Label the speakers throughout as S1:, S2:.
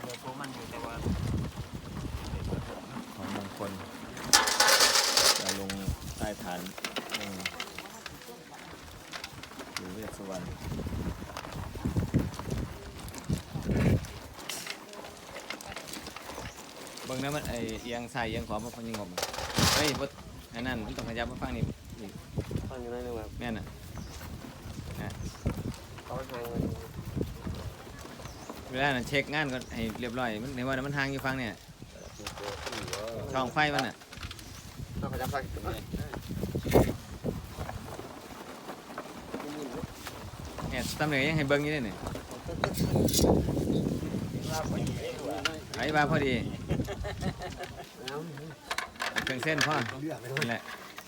S1: โหโปมันอยู่แต่ว่า
S2: ของมงคลจะลงใต้ฐานอืมอยู่เวสสวรรณเบิ่งนะมันไอเอียงใส่เอียงขวาเพราะมันยังงบอะเฮ้ยบดอันนั้นมันต้องขยับมาฟังนี่นี่
S3: ฟังอยู่นั่นนึงแบบ
S2: แม่นอะ
S3: เขาทางมัน
S2: เวลานั้นเช็คงานก็ให้เรียบร้อยมันในว่ามันทางอยู่ฟังเนี่ยช่องไฟมันอะ
S3: ต้องขยับฟัง
S2: เนี่ยตำแหน่งยังให้เบิ่งอยู่เลยเนี่ยไอ้บาพอดีเครื่องเส้นพ่อ
S3: เลือกไป
S2: นี่แหละ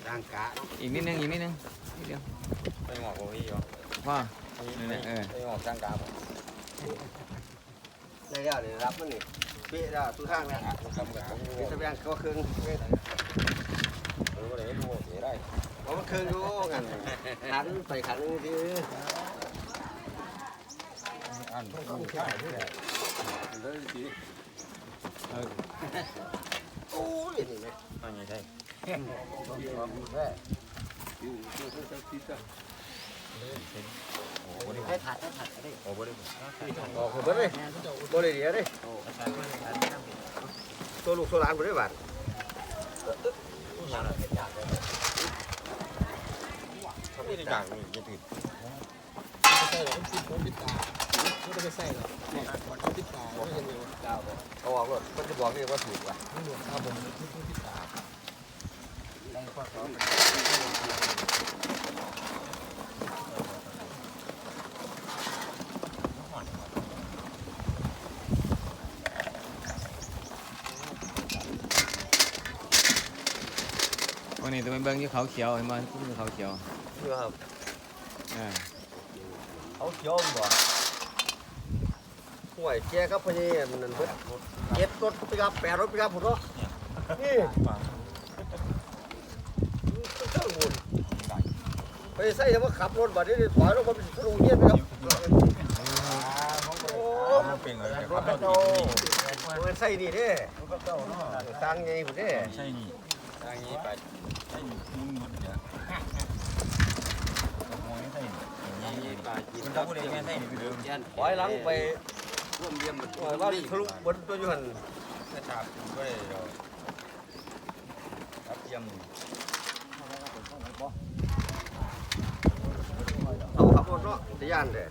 S3: ร่างกะ
S2: อีกนิดนึงอีกนิดนึงนิดเดียว
S1: ไปหงอกโอ้ยเหรอ
S2: พ่อนี่แหละเออ
S1: ไปหงอกจ้างกา ผม
S3: ได้แล้วนี่รับมันนี่เป๊ะแล้วทุกทางแล้ว
S1: ทำกับผม
S3: มีตะเบียงก็ครึ่ง
S1: รู้เลยดูเสียได้
S3: ผมมันครึ่งอยู่กันขันไปขันนึงที
S1: อันต้องใช่ด้วยเลยสิ
S2: เออ
S3: โอ้ยนี่ไหม
S1: อันนี้ใช่
S3: ให้ถัดให้ถัดได้
S1: โอ้บ่ได้
S3: ออกเบิดเลย บ่ได้เดียวเลยตัวลูกตัวหลานบ่ได้บาด
S1: ไม่ได้จ้างนี่ยังถือ
S3: เอาออกรถมันจะบอกนี่ว่าถูกว่ะ
S2: วันนี้ตัวเป็นเบิ่งอยู่เขาเขียวเห็นบ่พุ่มอยู่เขาเขียว
S3: นี่ครับ
S2: เออ
S3: เอาเขียวบ่ห่วยแกครับพะนี่มันนั่นเบิดเจ็ดรถปิกับแปดรถปิกับพุ่นเนาะนี่เจ้าบุญไปใส่แล้วมาขับรถบัดนี้ถอยรถมาเป็นทะลุเงี้ยไปครับโอ้
S1: มันเป็นอะไร
S3: รถเจ้ามันใส่นี่เด้ตังไงพุ่นเด้
S1: ใช่นี่ทางนี้ไป ใช่มุนมุนเนี่ยมองไม่ใช่นี่มันต้องพูดเองไม่ใช่นี่คือเดิม
S3: ถอยหลังไป
S1: ร่วมเยี่ยมมัน
S3: ถอยว่าทะลุบนตัวอยู่หัน
S1: ถ้าฉาบก็ได้เราครับเยี่ยม
S3: เอาขับรถเนาะจะย่านเด้